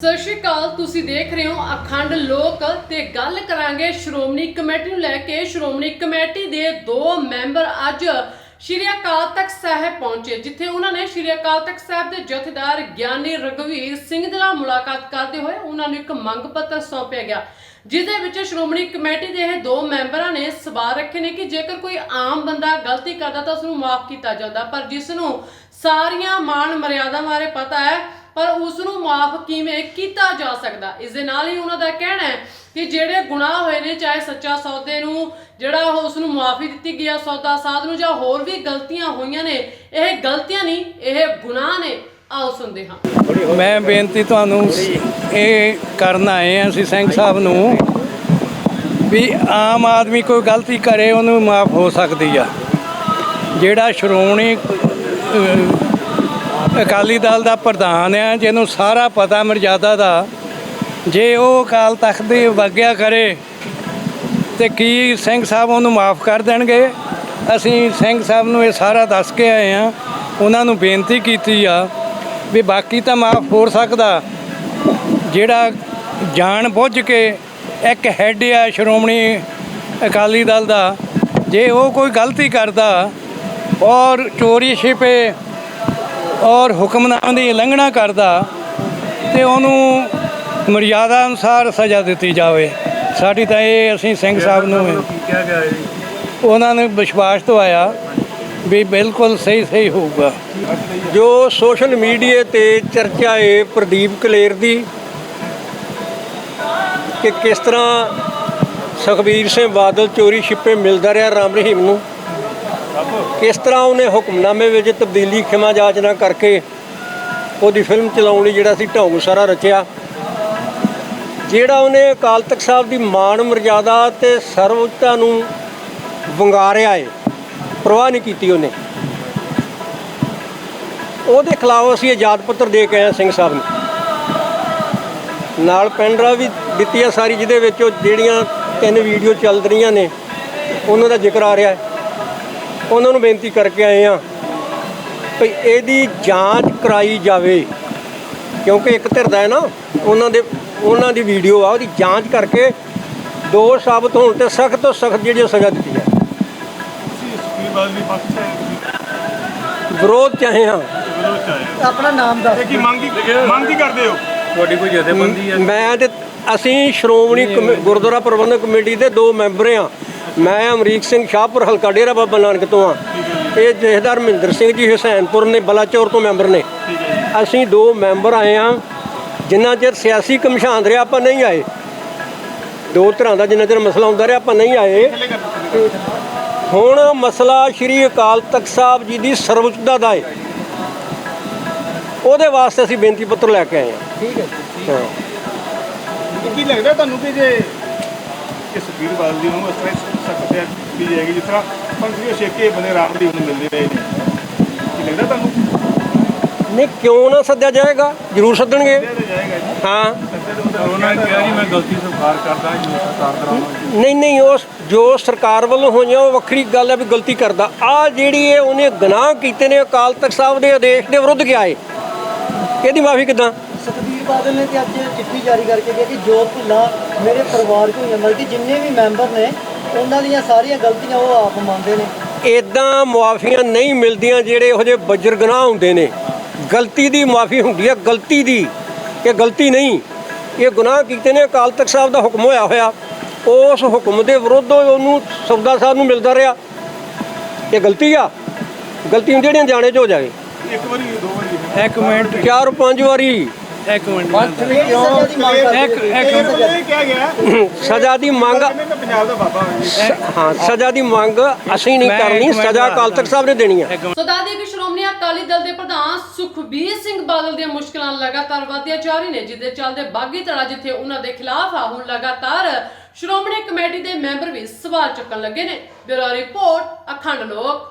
ਸਤਿ ਸ਼੍ਰੀ ਅਕਾਲ, ਤੁਸੀਂ ਦੇਖ ਰਹੇ ਹੋ ਅਖੰਡ ਲੋਕ ਤੇ ਗੱਲ ਕਰਾਂਗੇ ਸ਼੍ਰੋਮਣੀ ਕਮੇਟੀ ਨੂੰ ਲੈ ਕੇ। ਸ਼੍ਰੋਮਣੀ ਕਮੇਟੀ ਦੇ ਦੋ ਮੈਂਬਰ ਅੱਜ ਸ਼੍ਰੀ ਅਕਾਲ ਤਖਤ ਸਾਹਿਬ ਪਹੁੰਚੇ, ਜਿੱਥੇ ਉਹਨਾਂ ਨੇ ਸ਼੍ਰੀ ਅਕਾਲ ਤਖਤ ਸਾਹਿਬ ਦੇ ਜਥੇਦਾਰ ਗਿਆਨੀ ਰਗਵੀਰ ਸਿੰਘ ਦੇ ਨਾਲ ਮੁਲਾਕਾਤ ਕਰਦੇ ਹੋਏ ਉਹਨਾਂ ਨੂੰ ਇੱਕ ਮੰਗ ਪੱਤਰ ਸੌਂਪਿਆ ਗਿਆ ਜਿਸ ਦੇ ਵਿੱਚ ਸ਼੍ਰੋਮਣੀ ਕਮੇਟੀ ਦੇ ਇਹ ਦੋ ਮੈਂਬਰਾਂ ਨੇ ਸਵਾਲ ਰੱਖੇ ਨੇ ਕਿ ਜੇਕਰ ਕੋਈ ਆਮ ਬੰਦਾ ਗਲਤੀ ਕਰਦਾ ਤਾਂ ਉਸ ਨੂੰ ਮਾਫ ਕੀਤਾ ਜਾਂਦਾ, ਪਰ ਜਿਸ ਨੂੰ ਸਾਰੀਆਂ ਮਾਨ ਮਰਿਆਦਾ ਬਾਰੇ ਪਤਾ ਹੈ ਪਰ ਉਸ ਨੂੰ ਮਾਫ ਕਿਵੇਂ ਕੀਤਾ ਜਾ ਸਕਦਾ? ਇਸ ਦੇ ਨਾਲ ਹੀ ਉਹਨਾਂ ਦਾ ਕਹਿਣਾ ਹੈ ਕਿ ਜਿਹੜੇ ਗੁਨਾਹ ਹੋਏ ਨੇ, ਚਾਹੇ ਸੱਚਾ ਸੌਦੇ ਨੂੰ ਜਿਹੜਾ ਉਹ ਉਸ ਨੂੰ ਮਾਫੀ ਦਿੱਤੀ ਗਿਆ ਸੌਦਾ ਸਾਧ ਨੂੰ ਜਾਂ ਹੋਰ ਵੀ ਗਲਤੀਆਂ ਹੋਈਆਂ ਨੇ, ਇਹ ਗਲਤੀਆਂ ਨਹੀਂ, ਇਹ ਗੁਨਾਹ ਨੇ। ਆਓ ਸੁਣਦੇ ਹਾਂ। ਮੈਂ ਬੇਨਤੀ ਤੁਹਾਨੂੰ ਇਹ ਕਰਨ ਆਏ ਹਾਂ, ਅਸੀਂ ਸਿੰਘ ਸਾਹਿਬ ਨੂੰ, ਵੀ ਆਮ ਆਦਮੀ ਕੋਈ ਗਲਤੀ ਕਰੇ, ਉਹਨੂੰ ਮਾਫ ਹੋ ਸਕਦੀ ਆ। ਜਿਹੜਾ ਸ਼੍ਰੋਮਣੀ ਅਕਾਲੀ ਦਲ ਦਾ ਪ੍ਰਧਾਨ ਆ ਜਿਹਨੂੰ ਸਾਰਾ ਪਤਾ ਮਰਜ਼ਾਦਾ ਦਾ। ਜੇ ਉਹ ਅਕਾਲ ਤਖਤ ਦੀ ਵਗਿਆ ਕਰੇ, ਤੇ ਕੀ ਸਿੰਘ ਸਾਹਿਬ ਉਹਨੂੰ ਮਾਫ ਕਰ ਦੇਣਗੇ? ਅਸੀਂ ਸਿੰਘ ਸਾਹਿਬ ਨੂੰ ਇਹ ਸਾਰਾ ਦੱਸ ਕੇ ਆਏ ਆ ਉਹਨਾਂ ਨੂੰ ਬੇਨਤੀ ਕੀਤੀ ਆ ਵੀ ਬਾਕੀ ਤਾਂ ਮਾਫ ਹੋ ਸਕਦਾ। ਜਿਹੜਾ ਜਾਣ ਬੁੱਝ ਕੇ ਇੱਕ ਹੈੱਡ ਆ ਸ਼੍ਰੋਮਣੀ ਅਕਾਲੀ ਦਲ ਦਾ, ਜੇ ਉਹ ਕੋਈ ਗਲਤੀ ਕਰਦਾ ਔਰ ਚੋਰੀ ਛਿਪੇ ਔਰ ਹੁਕਮਨਾਮੇ ਦੀ ਉਲੰਘਣਾ ਕਰਦਾ ਤੇ ਉਹਨੂੰ ਮਰਿਆਦਾ ਅਨੁਸਾਰ ਸਜ਼ਾ ਦਿੱਤੀ ਜਾਵੇ। ਸਾਡੀ ਤਾਂ ਇਹ ਅਸੀਂ ਸਿੰਘ ਸਾਹਿਬ ਨੂੰ ਉਹਨਾਂ ਨੇ ਵਿਸ਼ਵਾਸ ਦਵਾਇਆ ਵੀ ਬਿਲਕੁਲ ਸਹੀ ਸਹੀ ਹੋਊਗਾ। ਜੋ ਸੋਸ਼ਲ ਮੀਡੀਆ ਤੇ ਚਰਚਾ ਹੈ ਪ੍ਰਦੀਪ ਕਲੇਰ ਦੀ ਕਿ ਕਿਸ ਤਰ੍ਹਾਂ ਸੁਖਬੀਰ ਸਿੰਘ ਬਾਦਲ ਚੋਰੀ ਛਿੱਪੇ ਮਿਲਦਾ ਰਿਹਾ ਰਾਮ ਰਹੀਮ ਨੂੰ? ਕਿਸ ਤਰ੍ਹਾਂ ਉਹਨੇ ਹੁਕਮਨਾਮੇ ਵਿੱਚ ਤਬਦੀਲੀ ਖਿਮਾ ਜਾਚਨਾ ਕਰਕੇ ਉਹਦੀ ਫਿਲਮ ਚਲਾਉਣ ਲਈ ਜਿਹੜਾ ਸੀ ਢੌਂਗ ਸਾਰਾ ਰਚਿਆ। ਜਿਹੜਾ ਉਹਨੇ ਅਕਾਲ ਤਖਤ ਸਾਹਿਬ ਦੀ ਮਾਣ, ਮਰਜ਼ਾਦਾ ਤੇ ਸਰਵਉੱਚਤਾ ਨੂੰ ਵੰਗਾਰਿਆ ਏ, ਪ੍ਰਵਾਹ ਨਹੀਂ ਕੀਤੀ ਉਹਨੇ। ਉਹਦੇ ਖਿਲਾਫ ਅਸੀਂ ਆਜ਼ਾਦ ਪੱਤਰ ਦੇ ਕੇ ਆਏ ਹਾਂ ਸਿੰਘ ਸਾਹਿਬ ਨੂੰ। ਨਾਲ ਪੈਂਡਰਾ ਵੀ ਦਿੱਤੀ ਆ ਸਾਰੀ, ਜਿਹਦੇ ਵਿੱਚ ਉਹ ਜਿਹੜੀਆਂ ਤਿੰਨ ਵੀਡੀਓ ਚੱਲ ਰਹੀਆਂ ਨੇ, ਉਹਨਾਂ ਦਾ ਜ਼ਿਕਰ ਆ ਰਿਹਾ ਹੈ। ਉਹਨਾਂ ਨੂੰ ਬੇਨਤੀ ਕਰਕੇ ਆਏ ਆ ਭਈ ਇਹਦੀ ਜਾਂਚ ਕਰਾਈ ਜਾਵੇ। ਕਿਉਂਕਿ ਇੱਕ ਧਿਰ ਦਾ ਹੈ ਨਾ ਉਹਨਾਂ ਦੇ ਉਹਨਾਂ ਦੀ ਵੀਡੀਓ ਆ ਉਹਦੀ ਜਾਂਚ ਕਰਕੇ ਦੋਸ਼ ਸਾਬਤ ਹੋਣ ਤੇ ਸਖਤ ਤੋਂ ਸਖਤ ਜਿਹੜੀ ਸਜ਼ਾ ਦਿੱਤੀ ਹੈ ਵਿਰੋਧ ਚਾਹੇ ਹਾਂ। ਆਪਣਾ ਨਾਮ ਦੱਸ ਕੀ ਮੰਗੀ ਮੰਗੀ ਕਰਦੇ ਹੋ? ਤੁਹਾਡੀ ਕੋਈ ਜਥੇਬੰਦੀ ਮੈਂ ਤੇ ਅਸੀਂ ਸ਼੍ਰੋਮਣੀ ਗੁਰਦੁਆਰਾ ਪ੍ਰਬੰਧਕ ਕਮੇਟੀ ਦੇ ਦੋ ਮੈਂਬਰ ਆ ਮੈਂ ਅਮਰੀਕ ਸਿੰਘ ਸ਼ਾਹਪੁਰ ਹਲਕਾ ਡੇਰਾ ਬਾਬਾ ਨਾਨਕ ਤੋਂ ਆ ਇਹ ਜਥੇਦਾਰ ਮਹਿੰਦਰ ਸਿੰਘ ਜੀ ਹੁਸੈਨਪੁਰ ਨੇ ਬਲਾਚੌਰ ਤੋਂ ਮੈਂਬਰ ਨੇ। ਅਸੀਂ ਦੋ ਮੈਂਬਰ ਆਏ ਆ ਜਿੰਨਾ ਚਿਰ ਸਿਆਸੀ ਕਮਿਸ਼ਨ ਰਿਹਾ ਆਪਾਂ ਨਹੀਂ ਆਏ। ਦੋ ਤਰ੍ਹਾਂ ਦਾ ਜਿੰਨਾ ਚਿਰ ਮਸਲਾ ਹੁੰਦਾ ਰਿਹਾ ਆਪਾਂ ਨਹੀਂ ਆਏ। ਹੁਣ ਮਸਲਾ ਸ਼੍ਰੀ ਅਕਾਲ ਤਖਤ ਸਾਹਿਬ ਜੀ ਦੀ ਸਰਵਉੱਚਤਾ ਦਾ ਹੈ ਉਹਦੇ ਵਾਸਤੇ ਅਸੀਂ ਬੇਨਤੀ ਪੱਤਰ ਲੈ ਕੇ ਆਏ ਹਾਂ। ਠੀਕ ਹੈ। ਹਾਂ। ਕੀ ਲੱਗਦਾ ਤੁਹਾਨੂੰ ਕਿ ਜੇ ਕਿ ਸੁਖਬੀਰ ਬਾਦਲ ਜੀ ਨੂੰ ਇਸ ਤਰ੍ਹਾਂ ਸਖਤ ਕੀਤੀ ਜਾਏਗੀ ਜਿਸ ਤਰ੍ਹਾਂ ਪੰਥੀ ਛੇਕੇ ਬੰਦੇ ਰਾਮਦੀਪ ਨੂੰ ਮਿਲਦੇ ਰਹੇ ਨੇ। ਕੀ ਲੱਗਦਾ ਤੁਹਾਨੂੰ? ਨਹੀਂ ਕਿਉਂ ਨਾ ਸੱਦਿਆ ਜਾਏਗਾ? ਜ਼ਰੂਰ ਸੱਦਣਗੇ। ਹਾਂ। ਉਹਨਾਂ ਨੇ ਕਿਹਾ ਜੀ ਮੈਂ ਗਲਤੀ ਸਵੀਕਾਰ ਕਰਦਾ ਜੀ ਸਰਕਾਰ ਕਰਾਵਾਂਗੀ ਨਹੀਂ ਨਹੀਂ ਉਸ ਜੋ ਸਰਕਾਰ ਵੱਲੋਂ ਹੋਈਆਂ ਉਹ ਵੱਖਰੀ ਗੱਲ ਹੈ ਵੀ ਗਲਤੀ ਕਰਦਾ। ਆ ਜਿਹੜੀ ਇਹ ਉਹਨੇ ਗੁਨਾਹ ਕੀਤੇ ਨੇ ਅਕਾਲ ਤਖਤ ਸਾਹਿਬ ਦੇ ਆਦੇਸ਼ ਦੇ ਵਿਰੁੱਧ ਗਿਆ ਏ ਇਹਦੀ ਮਾਫੀ ਕਿਦਾਂ? ਸੁਖਬੀਰ ਬਾਦਲ ਨੇ ਤੇ ਅੱਜ ਚਿੱਠੀ ਜਾਰੀ ਕਰਕੇ ਕਿਹਾ ਕਿ ਜੋ ਭੁੱਲਾਂ ਮੇਰੇ ਪਰਿਵਾਰ ਹੋਈਆਂ ਬਲਕਿ ਜਿੰਨੇ ਵੀ ਮੈਂਬਰ ਨੇ ਉਹਨਾਂ ਦੀਆਂ ਸਾਰੀਆਂ ਗਲਤੀਆਂ ਉਹ ਆਪ ਮੰਨਦੇ ਨੇ। ਇਦਾਂ ਮੁਆਫੀਆਂ ਨਹੀਂ ਮਿਲਦੀਆਂ ਜਿਹੜੇ ਇਹੋ ਜਿਹੇ ਬੱਜਰ ਗੁਨਾਹ ਹੁੰਦੇ ਨੇ। ਗਲਤੀ ਦੀ ਮਾਫੀ ਹੁੰਦੀ ਹੈ ਗਲਤੀ ਦੀ। ਕਿ ਗਲਤੀ ਨਹੀਂ। ਇਹ ਗੁਨਾਹ ਕੀਤੇ ਨੇ ਅਕਾਲ ਤਖਤ ਸਾਹਿਬ ਦਾ ਹੁਕਮ ਹੋਇਆ ਹੋਇਆ। ਉਸ ਹੁਕਮ ਦੇ ਵਿਰੁੱਧ ਉਹਨੂੰ ਸਬਦਾ ਸਾਹਿਬ ਨੂੰ ਮਿਲਦਾ ਰਿਹਾ। ਇਹ ਗਲਤੀ ਆ। ਗਲਤੀ ਜਿਹੜੀਆਂ ਜਾਣੇ 'ਚ ਹੋ ਜਾਵੇ। ਇੱਕ ਵਾਰੀ ਦੋ ਵਾਰੀ। ਇੱਕ ਮਿੰਟ ਚਾਰ ਪੰਜ ਵਾਰੀ। ਇੱਕ ਮਿੰਟ ਸਜ਼ਾ ਦੀ ਮੰਗ ਹੋ? ਸਜ਼ਾ ਦੀ ਮੰਗ ਅਸੀਂ ਨਹੀਂ ਕਰਨੀ ਸਜ਼ਾ ਸਾਹਿਬ ਨੇ ਦੇਣੀ ਸੋ ਕਿ ਸ਼੍ਰੋਮਣੀ ਅਕਾਲੀ ਦਲ ਦੇ ਪ੍ਰਧਾਨ ਸੁਖਬੀਰ ਸਿੰਘ ਬਾਦਲ ਦੀਆਂ ਮੁਸ਼ਕਲਾਂ ਲਗਾਤਾਰ ਵਧਦੀਆਂ ਜਾ ਰਹੀਆਂ ਨੇ ਜਿੱਦੇ ਚੱਲਦੇ ਬਾਗੀ ਧੜਾ ਜਿੱਥੇ ਉਹਨਾਂ ਦੇ ਖਿਲਾਫ ਆ ਹੁਣ ਲਗਾਤਾਰ ਸ਼੍ਰੋਮਣੀ ਕਮੇਟੀ ਦੇ ਮੈਂਬਰ ਵੀ ਸਵਾਲ ਚੁੱਕਣ ਲੱਗੇ ਨੇ। ਬਿਊਰੋ ਰਿਪੋਰਟ ਅਖੰਡ ਲੋਕ।